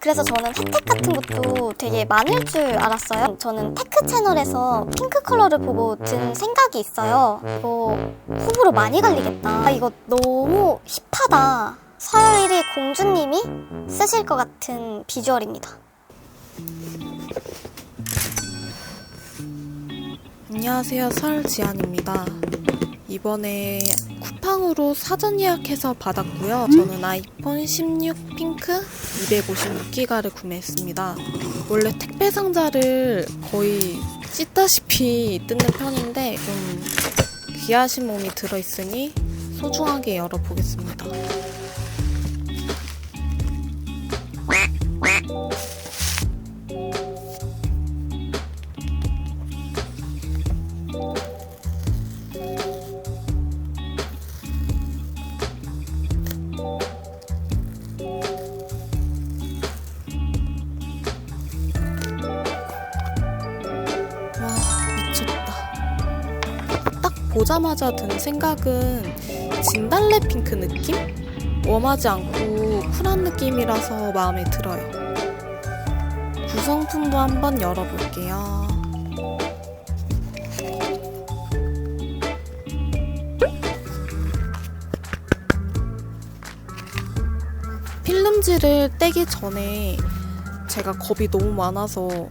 그래서 저는 혜택 같은 것도 되게 많을 줄 알았어요. 저는 테크 채널에서 핑크 컬러를 보고 든 생각이 있어요. 이거 호불호 많이 갈리겠다. 아, 이거 너무 힙하다. 서열 1위 공주님이 쓰실 것 같은 비주얼입니다. 안녕하세요. 설지안입니다. 이번에 쿠팡으로 사전 예약해서 받았고요. 저는 아이폰 16 핑크 256기가를 구매했습니다. 원래 택배 상자를 거의 찢다시피 뜯는 편인데 좀 귀하신 몸이 들어있으니 소중하게 열어보겠습니다. 보자마자 든 생각은 진달래 핑크 느낌? 웜하지 않고 쿨한 느낌이라서 마음에 들어요. 구성품도 한번 열어볼게요. 필름지를 떼기 전에 제가 겁이 너무 많아서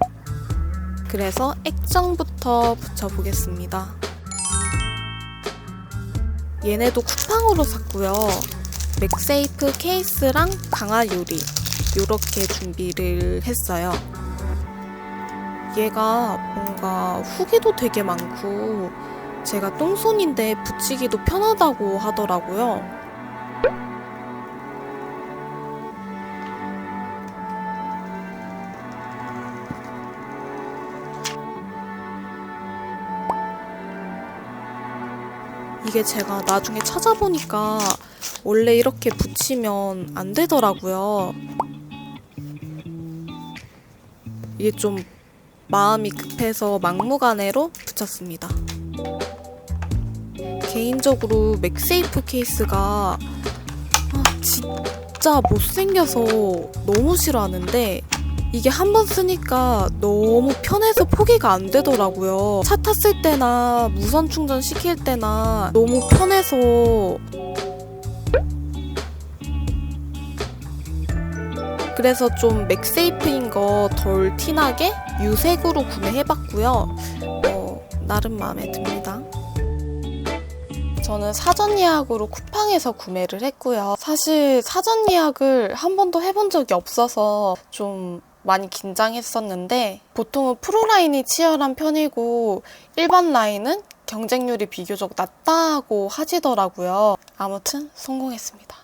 그래서 액정부터 붙여보겠습니다. 얘네도 쿠팡으로 샀고요. 맥세이프 케이스랑 강화 유리 이렇게 준비를 했어요. 얘가 뭔가 후기도 되게 많고 제가 똥손인데 붙이기도 편하다고 하더라고요. 이게 제가 나중에 찾아보니까 원래 이렇게 붙이면 안 되더라고요. 이게 좀 마음이 급해서 막무가내로 붙였습니다. 개인적으로 맥세이프 케이스가 아, 진짜 못생겨서 너무 싫어하는데 이게 한 번 쓰니까 너무 편해서 포기가 안 되더라고요. 차 탔을 때나 무선 충전 시킬 때나 너무 편해서 그래서 좀 맥세이프인 거 덜 티나게 유색으로 구매해봤고요. 어, 나름 마음에 듭니다. 저는 사전 예약으로 쿠팡에서 구매를 했고요. 사실 사전 예약을 한 번도 해본 적이 없어서 좀 많이 긴장했었는데 보통은 프로 라인이 치열한 편이고 일반 라인은 경쟁률이 비교적 낮다고 하시더라고요. 아무튼 성공했습니다.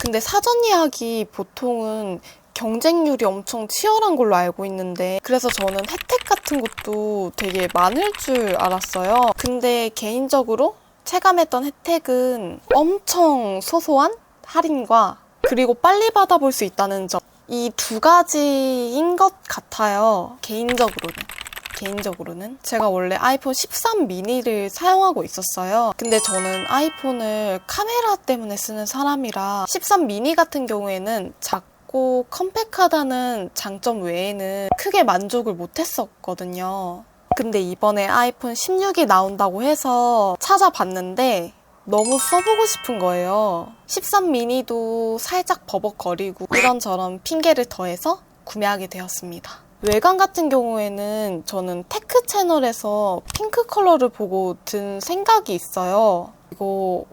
근데 사전 예약이 보통은 경쟁률이 엄청 치열한 걸로 알고 있는데 그래서 저는 혜택 같은 것도 되게 많을 줄 알았어요. 근데 개인적으로 체감했던 혜택은 엄청 소소한 할인과 그리고 빨리 받아볼 수 있다는 점. 이 두 가지인 것 같아요. 개인적으로는. 개인적으로는 제가 원래 아이폰 13 미니를 사용하고 있었어요. 근데 저는 아이폰을 카메라 때문에 쓰는 사람이라 13 미니 같은 경우에는 작고 컴팩하다는 장점 외에는 크게 만족을 못 했었거든요. 근데 이번에 아이폰 16이 나온다고 해서 찾아봤는데 너무 써보고 싶은 거예요. 13 미니도 살짝 버벅거리고 이런저런 핑계를 더해서 구매하게 되었습니다. 외관 같은 경우에는 저는 테크 채널에서 핑크 컬러를 보고 든 생각이 있어요. 이거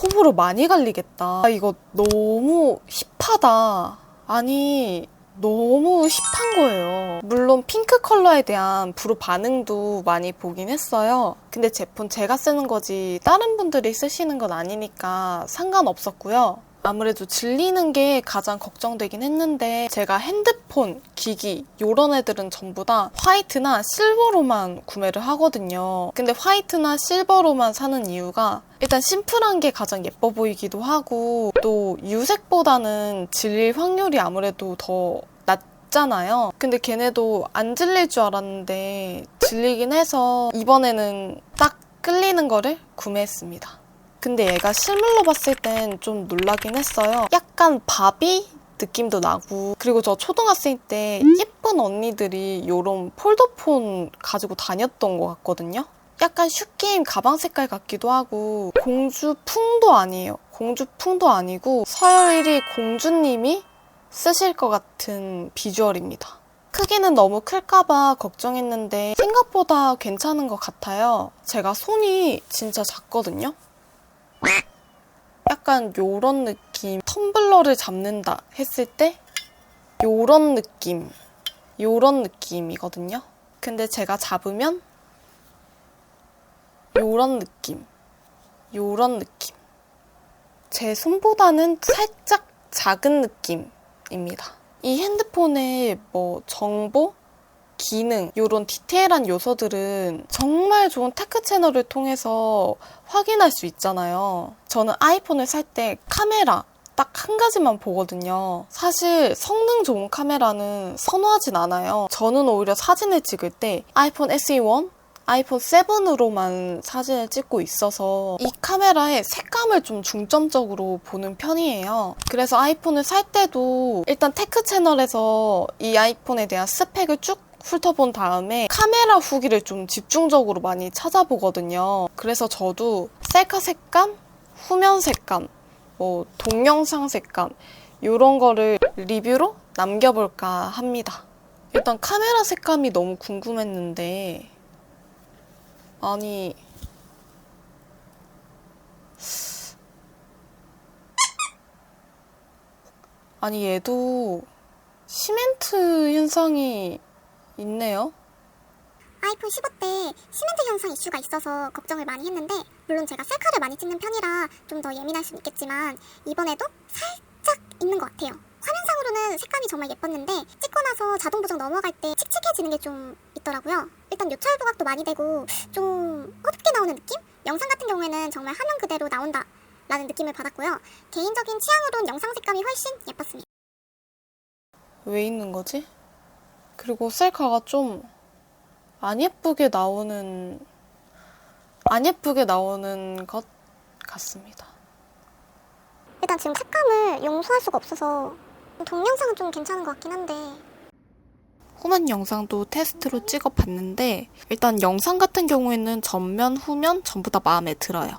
호불호 많이 갈리겠다. 이거 너무 힙하다. 아니, 너무 힙한 거예요. 물론 핑크 컬러에 대한 불호 반응도 많이 보긴 했어요. 근데 제품 제가 쓰는 거지 다른 분들이 쓰시는 건 아니니까 상관없었고요. 아무래도 질리는 게 가장 걱정되긴 했는데 제가 핸드폰, 기기 이런 애들은 전부 다 화이트나 실버로만 구매를 하거든요. 근데 화이트나 실버로만 사는 이유가 일단 심플한 게 가장 예뻐 보이기도 하고 또 유색보다는 질릴 확률이 아무래도 더 낮잖아요. 근데 걔네도 안 질릴 줄 알았는데 질리긴 해서 이번에는 딱 끌리는 거를 구매했습니다. 근데 얘가 실물로 봤을 땐 좀 놀라긴 했어요. 약간 바비 느낌도 나고 그리고 저 초등학생 때 예쁜 언니들이 요런 폴더폰 가지고 다녔던 것 같거든요. 약간 슈게임 가방 색깔 같기도 하고 공주풍도 아니에요. 공주풍도 아니고 서열 1위 공주님이 쓰실 것 같은 비주얼입니다. 크기는 너무 클까봐 걱정했는데 생각보다 괜찮은 것 같아요. 제가 손이 진짜 작거든요. 약간 요런 느낌, 텀블러를 잡는다 했을 때 요런 느낌, 요런 느낌이거든요. 근데 제가 잡으면 요런 느낌, 요런 느낌. 제 손보다는 살짝 작은 느낌입니다. 이 핸드폰의 뭐 정보, 기능, 이런 디테일한 요소들은 정말 좋은 테크 채널을 통해서 확인할 수 있잖아요. 저는 아이폰을 살 때 카메라 딱한 가지만 보거든요. 사실 성능 좋은 카메라는 선호하진 않아요. 저는 오히려 사진을 찍을 때 아이폰 SE1, 아이폰 7으로만 사진을 찍고 있어서 이 카메라의 색감을 좀 중점적으로 보는 편이에요. 그래서 아이폰을 살 때도 일단 테크 채널에서 이 아이폰에 대한 스펙을 쭉 훑어본 다음에 카메라 후기를 좀 집중적으로 많이 찾아보거든요. 그래서 저도 셀카 색감, 후면 색감, 뭐 동영상 색감 이런 거를 리뷰로 남겨볼까 합니다. 일단 카메라 색감이 너무 궁금했는데 아니 아니 얘도 시멘트 현상이 있네요. 아이폰 15때 시멘트 현상 이슈가 있어서 걱정을 많이 했는데 물론 제가 셀카를 많이 찍는 편이라 좀 더 예민할 수는 있겠지만 이번에도 살짝 있는 것 같아요. 화면상으로는 색감이 정말 예뻤는데 찍고 나서 자동 보정 넘어갈 때 칙칙해지는 게 좀 있더라고요. 일단 요철 부각도 많이 되고 좀 어둡게 나오는 느낌? 영상 같은 경우에는 정말 화면 그대로 나온다. 라는 느낌을 받았고요. 개인적인 취향으로는 영상 색감이 훨씬 예뻤습니다. 왜 있는 거지? 그리고 셀카가 좀 안 예쁘게 나오는 안 예쁘게 나오는 것 같습니다. 일단 지금 색감을 용서할 수가 없어서 동영상은 좀 괜찮은 것 같긴 한데 후면 영상도 테스트로 찍어봤는데 일단 영상 같은 경우에는 전면, 후면 전부 다 마음에 들어요.